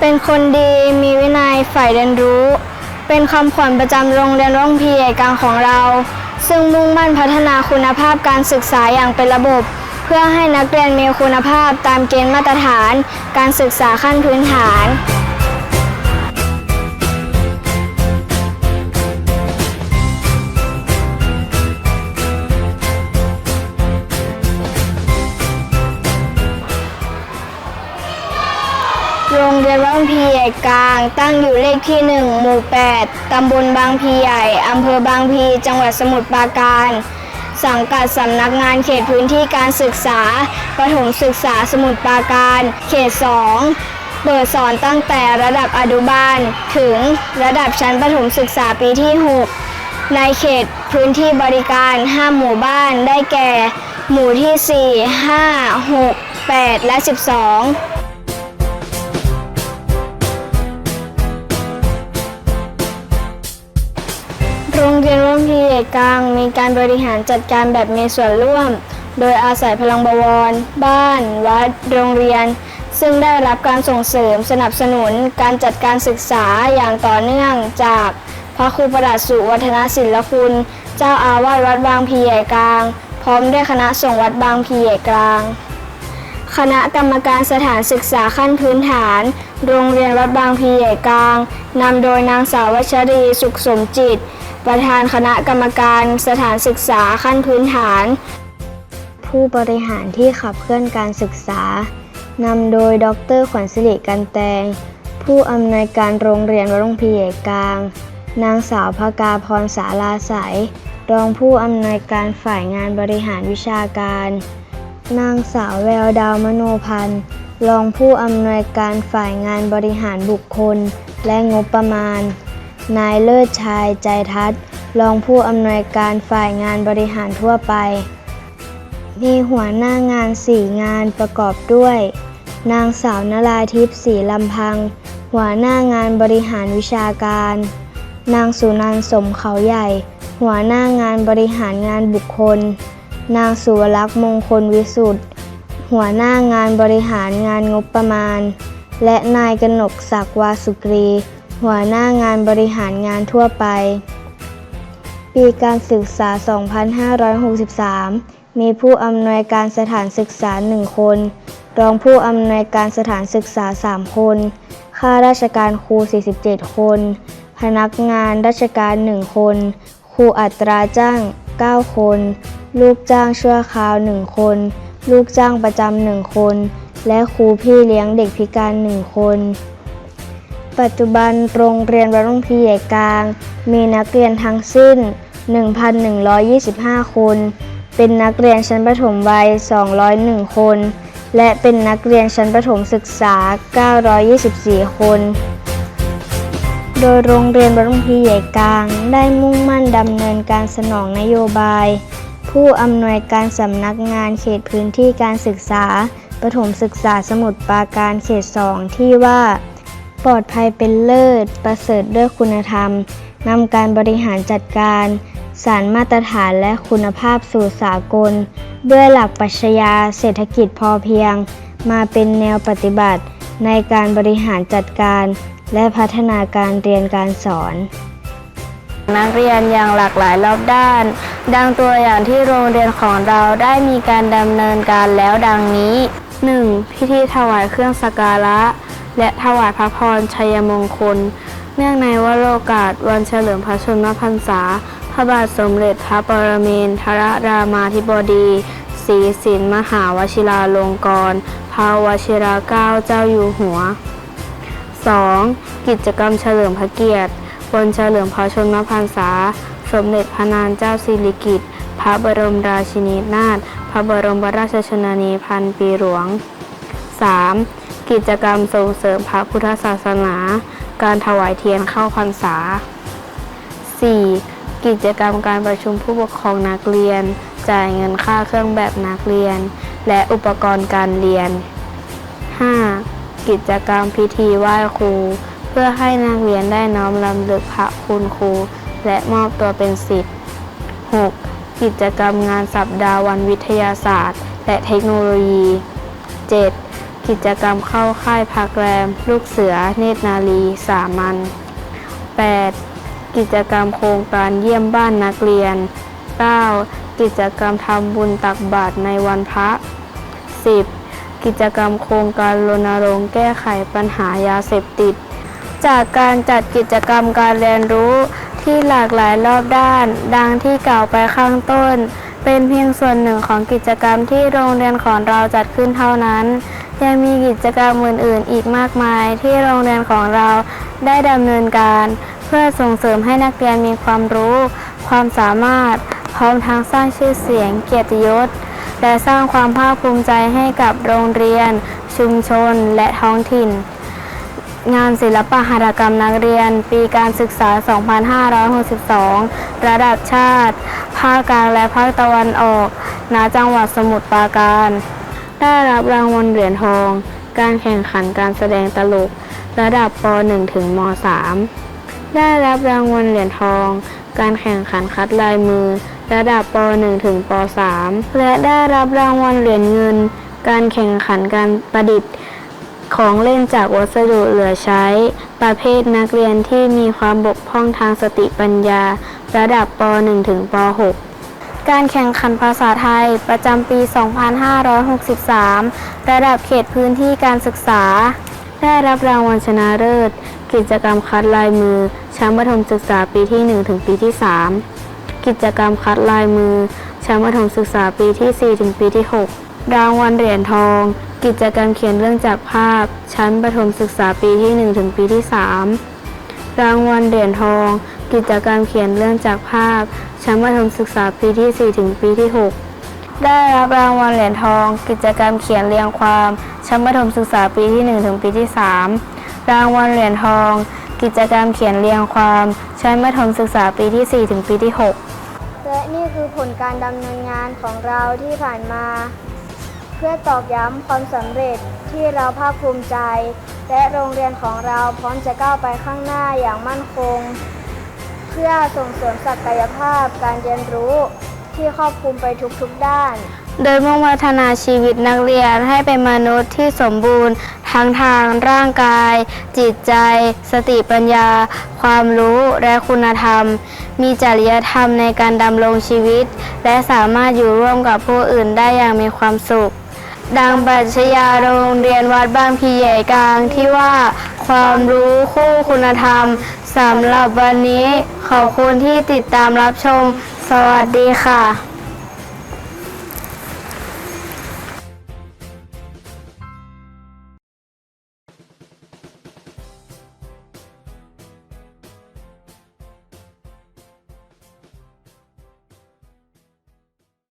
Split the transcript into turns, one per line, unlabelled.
เป็นคนดีมีวินัยใฝ่เรียนรู้ เป็นคำขวัญประจำโรงเรียนร่องพีใหญ่กลางของเรา ซึ่งมุ่งมั่นพัฒนาคุณภาพการศึกษาอย่างเป็นระบบ เพื่อให้นักเรียนมีคุณภาพตามเกณฑ์มาตรฐาน การศึกษาขั้นพื้นฐาน เรียนบางพีใหญ่กลาง ตั้งอยู่เลขที่ 1 หมู่ 8 ตำบลบางพีใหญ่ อำเภอบางพี จังหวัดสมุทรปราการ สังกัดสำนักงานเขตพื้นที่การศึกษา ประถมศึกษาสมุทรปราการ เขต 2 เปิดสอนตั้งแต่ระดับอนุบาล ถึงระดับชั้นประถมศึกษาปีที่ 6 ในเขตพื้นที่บริการ 5 หมู่บ้าน ได้แก่ หมู่ที่ 4 5 6 8 และ 12 โรงเรียนร่มพีเอกกลาง มีการบริหารจัดการแบบมีส่วนร่วม โดยอาศัยพลังบวร บ้าน วัด โรงเรียน ซึ่งได้รับการส่งเสริมสนับสนุนการจัดการศึกษาอย่างต่อเนื่องจากพระครูประดัสุวัฒนศิลคุณ เจ้าอาวาสวัดบางพีใหญ่กลาง พร้อมด้วยคณะสงฆ์วัดบางพีใหญ่กลาง คณะกรรมการสถานศึกษาขั้นพื้นฐาน โรงเรียนวัดบางพีใหญ่กลางนำโดยนางสาววัชรีสุขสมจิต ประธานคณะกรรมการสถานศึกษาขั้นพื้นฐาน ผู้บริหารที่ขับเคลื่อนการศึกษานำโดยดรขวัญศิริกันแตง ผู้อำนวยการโรงเรียนวัดบางพีใหญ่กลาง นางสาวภกาพรสาลาใสยรองผู้อำนวยการฝ่ายงานบริหารวิชาการ นางสาวแววดาวมโนพันธ์รองผู้อำนวยการฝ่ายงานบริหารบุคคล และงบประมาณ นายเลิศชายใจทัศน์รองผู้อำนวยการฝ่ายงานบริหารทั่วไป มีหัวหน้างาน4งานประกอบด้วย นางสาวนราทิพย์ศรีลำพัง หัวหน้างานบริหารวิชาการ นางสุนันสมเขาใหญ่ หัวหน้างานบริหารงานบุคคล นางสุวรักษ์มงคลวิสุทธ์หัวหน้างานบริหารงานงบประมาณ และนายกนกศักดิ์วาสุกรี หัวหน้างานบริหารงานทั่วไป ปีการศึกษา 2563 มีผู้อำนวยการสถานศึกษา 1 คน รองผู้อำนวยการสถานศึกษา 3 คน ข้าราชการครู 47 คน พนักงานราชการ 1 คน ครูอัตราจ้าง 9 คน ลูกจ้างชั่วคราว 1 คน ลูกจ้างประจำ 1 คน และครูพี่เลี้ยงเด็กพิการ 1 คน ปัจจุบันโรงเรียนวัดรุ่งพีใหญ่กลาง มีนักเรียนทั้งสิ้น 1,125 คน เป็นนักเรียนชั้นประถมวัย 201 คน และเป็นนักเรียนชั้นประถมศึกษา 924 คน โดยโรงเรียนวัดรุ่งพีใหญ่กลาง ได้มุ่งมั่นดำเนินการสนองนโยบาย ผู้อำนวยการสำนักงานเขตพื้นที่การศึกษาประถมศึกษาสมุทรปราการเขต 2 ที่ว่า ปลอดภัยเป็นเลิศ ประเสริฐด้วยคุณธรรมนำการบริหารจัดการ สารมาตรฐานและคุณภาพสู่สากล ด้วยหลักปรัชญาเศรษฐกิจพอเพียง มาเป็นแนวปฏิบัติ ในการบริหารจัดการ และพัฒนาการเรียนการสอน นักเรียนอย่างหลากหลายรอบด้าน ดังตัวอย่างที่โรงเรียนของเราได้มีการดำเนินการแล้วดังนี้ 1. พิธีถวายเครื่องสักการะ และถวายพระพรชัยมงคล เนื่องในวโรกาสวันเฉลิมพระชนมพรรษา พระบาทสมเด็จพระปรมินทรรามาธิบดีศรีสินมหาวชิราลงกรณ์พระวชิราเกล้าเจ้าอยู่หัว 2. กิจกรรมเฉลิมพระเกียรติวันเฉลิมพระชนมพรรษา สมเด็จพระนางเจ้าสิริกิติ์พระบรมราชินีนาถพระบรมราชชนนีพันปีหลวง 3. กิจกรรมส่งเสริมพระพุทธศาสนา การถวายเทียนเข้าพรรษา 4. กิจกรรมการประชุมผู้ปกครองนักเรียน จ่ายเงินค่าเครื่องแบบนักเรียน และอุปกรณ์การเรียน 5. กิจกรรมพิธีไหว้ครู เพื่อให้นักเรียนได้น้อมรำลึกพระคุณครู และมอบตัวเป็นศิษย์ 6. กิจกรรมงานสัปดาห์วันวิทยาศาสตร์ และเทคโนโลยี 7.
กิจกรรมเข้าค่ายพักแรม ลูกเสือ เนตรนารี สามัญ 8. กิจกรรมโครงการเยี่ยมบ้านนักเรียน 9. กิจกรรมทำบุญตักบาตรในวันพระ 10. กิจกรรมโครงการรณรงค์แก้ไขปัญหายาเสพติด จากการจัดกิจกรรมการเรียนรู้ที่หลากหลายรอบด้าน ดังที่กล่าวไปข้างต้น เป็นเพียงส่วนหนึ่งของกิจกรรมที่โรงเรียนของเราจัดขึ้นเท่านั้น ยังมีกิจกรรมอื่นๆ อีกมากมายที่โรงเรียนของเราได้ดำเนินการ เพื่อส่งเสริมให้นักเรียนมีความรู้ ความสามารถ พร้อมทั้งสร้างชื่อเสียงเกียรติยศ และสร้างความภาคภูมิใจให้กับโรงเรียน ชุมชน และท้องถิ่น งานศิลปหัตถกรรมนักเรียน ปีการศึกษา 2562 ระดับชาติ ภาคกลางและภาคตะวันออก ณ จังหวัดสมุทรปราการ ได้รับรางวัลเหรียญทอง การแข่งขันการแสดงตลก ระดับป .1 ถึงม .3 ได้รับรางวัลเหรียญทอง การแข่งขันคัดลายมือ ระดับป .1 ถึงป .3 และได้รับรางวัลเหรียญเงิน การแข่งขันการประดิษฐ์ของเล่นจากวัสดุเหลือใช้ ประเภทนักเรียนที่มีความบกพร่องทางสติปัญญา ระดับป .1 ถึงป .6 การแข่งขันภาษาไทยประจำปี 2563 ระดับเขตพื้นที่การศึกษา ได้รับรางวัลชนะเลิศ กิจกรรมคัดลายมือ ชั้นประถมศึกษาปีที่ 1 ถึงปีที่ 3 กิจกรรมคัดลายมือ ชั้นประถมศึกษาปีที่ 4 ถึงปีที่ 6 รางวัลเหรียญทอง กิจกรรมเขียนเรื่องจากภาพ ชั้นประถมศึกษาปีที่ 1 ถึงปีที่ 3 รางวัลเหรียญทอง กิจกรรมเขียนเรื่องจากภาพ ชั้นประถมศึกษาปีที่ 4 ถึงปีที่ 6 ได้รับรางวัลเหรียญทอง กิจกรรมเขียนเรียงความ ชั้นประถมศึกษาปีที่ 1 ถึงปีที่ 3 รางวัลเหรียญทอง กิจกรรมเขียนเรียงความ ชั้นประถมศึกษาปีที่ 4 ถึงปีที่ 6
และนี่คือผลการดำเนินงานของเราที่ผ่านมา เพื่อตอกย้ำความสำเร็จ ที่เราภาคภูมิใจ และโรงเรียนของเราพร้อมจะก้าวไปข้างหน้าอย่างมั่นคง เพื่อส่งเสริมศักยภาพการเรียนรู้ที่ครอบคลุมไปทุกๆด้าน
โดยมุ่งพัฒนาชีวิตนักเรียนให้เป็นมนุษย์ที่สมบูรณ์ ทั้งทางร่างกาย จิตใจ สติปัญญา ความรู้และคุณธรรม มีจริยธรรมในการดำรงชีวิต และสามารถอยู่ร่วมกับผู้อื่นได้อย่างมีความสุข ดังปรัชญาโรงเรียนวัดบางพีใหญ่กลางที่ว่าความรู้คู่คุณธรรมสำหรับวันนี้ขอบคุณที่ติดตามรับชม สวัสดีค่ะ